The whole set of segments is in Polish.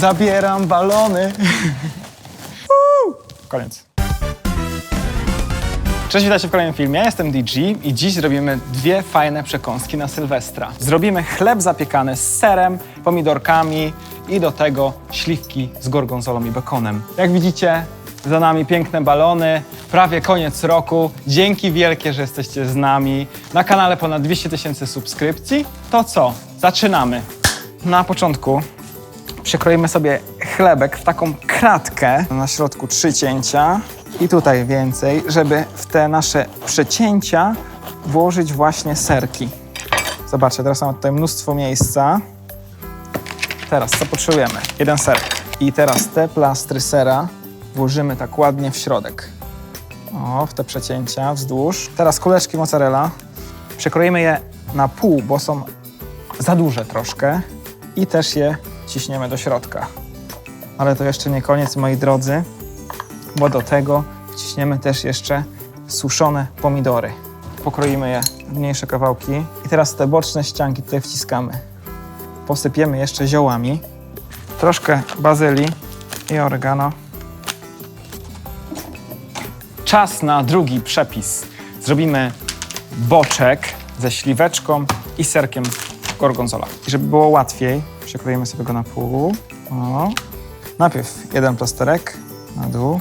Zabieram balony. Woo! Koniec. Cześć, witajcie w kolejnym filmie. Ja jestem DG i dziś zrobimy dwie fajne przekąski na Sylwestra. Zrobimy chleb zapiekany z serem, pomidorkami i do tego śliwki z gorgonzolą i bekonem. Jak widzicie, za nami piękne balony, prawie koniec roku. Dzięki wielkie, że jesteście z nami. Na kanale ponad 200 tysięcy subskrypcji. To co? Zaczynamy. Na początku przekroimy sobie chlebek w taką kratkę. Na środku trzy cięcia i tutaj więcej, żeby w te nasze przecięcia włożyć właśnie serki. Zobaczcie, teraz mamy tutaj mnóstwo miejsca. Teraz co potrzebujemy? Jeden serek. I teraz te plastry sera włożymy tak ładnie w środek. O, w te przecięcia wzdłuż. Teraz kuleczki mozzarella. Przekroimy je na pół, bo są za duże troszkę i też je ciśniemy do środka. Ale to jeszcze nie koniec, moi drodzy, bo do tego wciśniemy też jeszcze suszone pomidory. Pokroimy je w mniejsze kawałki i teraz te boczne ścianki tutaj wciskamy. Posypiemy jeszcze ziołami, troszkę bazylii i oregano. Czas na drugi przepis. Zrobimy boczek ze śliweczką i serkiem gorgonzola. I żeby było łatwiej, przekroimy sobie go na pół. O. Najpierw jeden plasterek na dół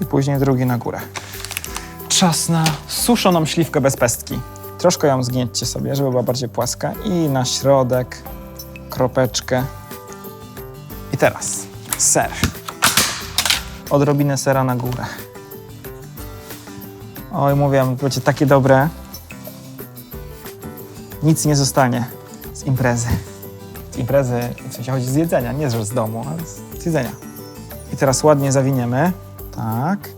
i później drugi na górę. Czas na suszoną śliwkę bez pestki. Troszkę ją zgnięćcie sobie, żeby była bardziej płaska i na środek kropeczkę. I teraz ser. Odrobinę sera na górę. Oj, mówiłem, będzie takie dobre. Nic nie zostanie z imprezy. Z imprezy, w sensie chodzi z jedzenia, nie z domu, ale z, z jedzenia. I teraz ładnie zawiniemy. Tak.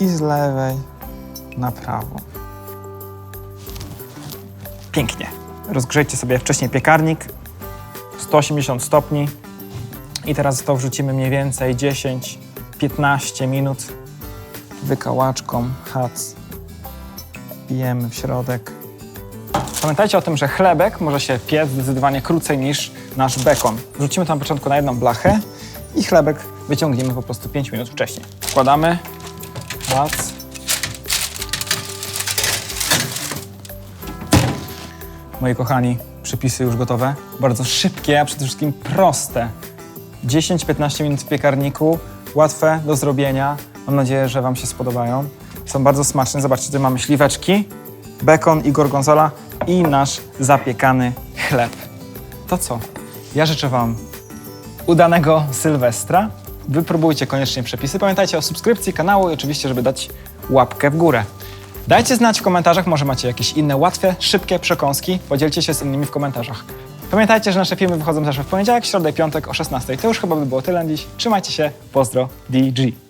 I z lewej na prawo. Pięknie. Rozgrzejcie sobie wcześniej piekarnik 180 stopni i teraz to wrzucimy mniej więcej 10-15 minut wykałaczką, hac. Bijemy w środek. Pamiętajcie o tym, że chlebek może się piec zdecydowanie krócej niż nasz bekon. Wrzucimy to na początku na jedną blachę i chlebek wyciągniemy po prostu 5 minut wcześniej. Wkładamy. Hac. Moi kochani, przepisy już gotowe. Bardzo szybkie, a przede wszystkim proste. 10-15 minut w piekarniku, łatwe do zrobienia. Mam nadzieję, że Wam się spodobają. Są bardzo smaczne. Zobaczcie, tutaj mamy śliweczki, bekon i gorgonzola i nasz zapiekany chleb. To co? Ja życzę Wam udanego Sylwestra. Wypróbujcie koniecznie przepisy. Pamiętajcie o subskrypcji kanału i oczywiście, żeby dać łapkę w górę. Dajcie znać w komentarzach, może macie jakieś inne łatwe, szybkie przekąski. Podzielcie się z innymi w komentarzach. Pamiętajcie, że nasze filmy wychodzą zawsze w poniedziałek, środę piątek o 16. To już chyba by było tyle dziś. Trzymajcie się. Pozdro. DG.